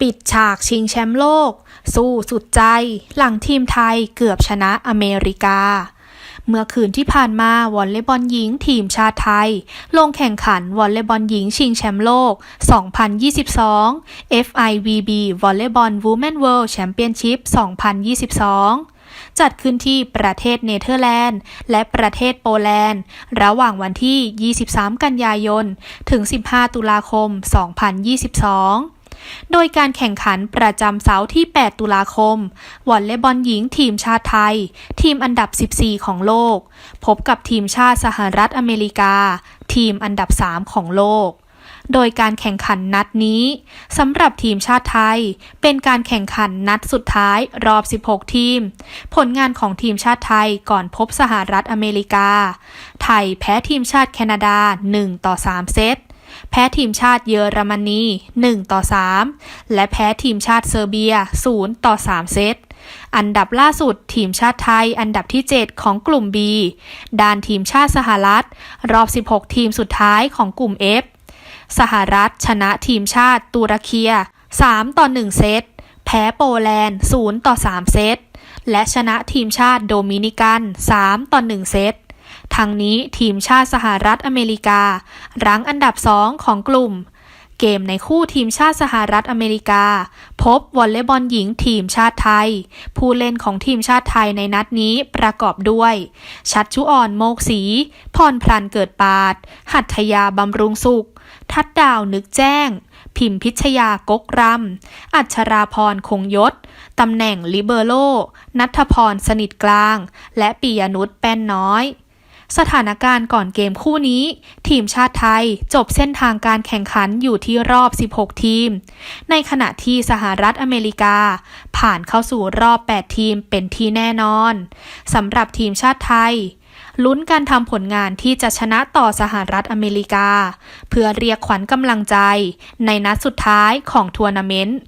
ปิดฉากชิงแชมป์โลก สู้สุดใจ หลังทีมไทยเกือบชนะอเมริกา เมื่อคืนที่ผ่านมาวอลเลย์บอลหญิงทีมชาติไทย ลงแข่งขันวอลเลย์บอลหญิงชิงแชมป์โลก 2022 FIVB Volleyball Women World Championship 2022จัดขึ้นที่ประเทศเนเธอร์แลนด์ และประเทศโปแลนด์ ระหว่างวันที่ 23 กันยายน ถึง 15 ตุลาคม 2022 โดยการแข่งขันประจำเสาร์ที่ 8 ตุลาคมวอลเลย์บอลหญิงทีมชาติไทย ทีมอันดับ 14 ของโลก พบกับทีมชาติสหรัฐอเมริกา ทีมอันดับ 3 ของโลกโดยการแข่งขันนัดนี้สำหรับทีมชาติไทย เป็นการแข่งขันนัดสุดท้ายรอบ 16 ทีม ผลงานของทีมชาติไทยก่อนพบสหรัฐอเมริกา ไทยแพ้ทีมชาติแคนาดา 1 ต่อ 3 เซต แพ้ทีมชาติเยอรมนี 1 ต่อ 3 และแพ้ทีมชาติเซอร์เบีย 0 ต่อ 3 เซตอันดับล่าสุดทีมชาติไทยอันดับที่ 7 ของกลุ่ม B ด้านทีมชาติสหรัฐ รอบ 16 ทีมสุดท้ายของกลุ่ม F สหรัฐชนะทีมชาติตุรเคีย 3 ต่อ 1 เซต แพ้โปแลนด์ 0 ต่อ 3 เซต และชนะทีมชาติโดมินิกัน 3 ต่อ 1 เซต ทั้งนี้ทีมชาติสหรัฐอเมริการั้งอันดับ2ของกลุ่ม เกมในคู่ทีมชาติสหรัฐอเมริกา พบวอลเลย์บอลหญิงทีมชาติไทย ผู้เล่นของทีมชาติไทยในนัดนี้ประกอบด้วย ชัดชุอ่อนโมกศีพรพลันเกิดปาด หัตถยาบำรุงสุข ทัดดาวนึกแจ้ง พิมพิชยากกรำอัชราพรคงยศตำแหน่งลิเบอโรนัทพรสนิทกลาง และปิยนุชแป้นน้อย สถานการณ์ก่อนเกมคู่นี้ ทีมชาติไทยจบเส้นทางการแข่งขันอยู่ที่รอบ 16 ทีม ในขณะที่สหรัฐอเมริกา ผ่านเข้าสู่รอบ 8 ทีมเป็นที่แน่นอนสำหรับทีมชาติไทยลุ้นการทำผลงานที่จะชนะต่อสหรัฐอเมริกา เพื่อเรียกขวัญกำลังใจ ในนัดสุดท้ายของทัวร์นาเมนต์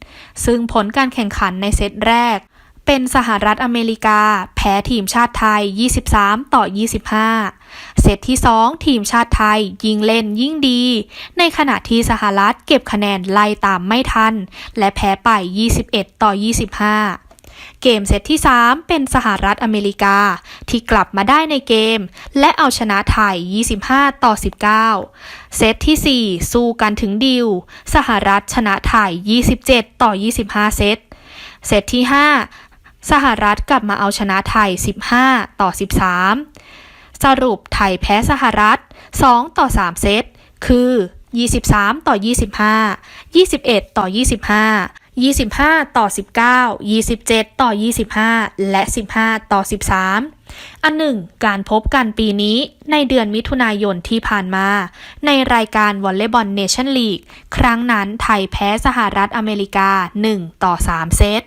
ซึ่งผลการแข่งขันในเซตแรก เป็นสหรัฐอเมริกา แพ้ทีมชาติไทย 23 ต่อ 25 เซตที่ 2 ทีมชาติไทย ยิงเล่นยิ่งดี ในขณะที่สหรัฐเก็บคะแนนไล่ตามไม่ทัน และแพ้ไป 21 ต่อ 25เกมเซตที่ 3 เป็นสหรัฐอเมริกา ที่กลับมาได้ในเกม และเอาชนะไทย 25 ต่อ 19 เซตที่ 4 สู้กันถึงดิว สหรัฐชนะไทย 27 ต่อ 25 เซต เซตที่ 5 สหรัฐกลับมาเอาชนะไทย 15 ต่อ 13 สรุปไทยแพ้สหรัฐ 2 ต่อ 3 เซต คือ 23 ต่อ 25 21 ต่อ 25 25 ต่อ 19 27 ต่อ 25 และ 15 ต่อ 13 อันหนึ่ง การพบกันปีนี้ในเดือนมิถุนายนที่ผ่านมา ในรายการวอลเลย์บอลเนชั่นลีก ครั้งนั้นไทยแพ้สหรัฐอเมริกา 1 ต่อ 3 เซต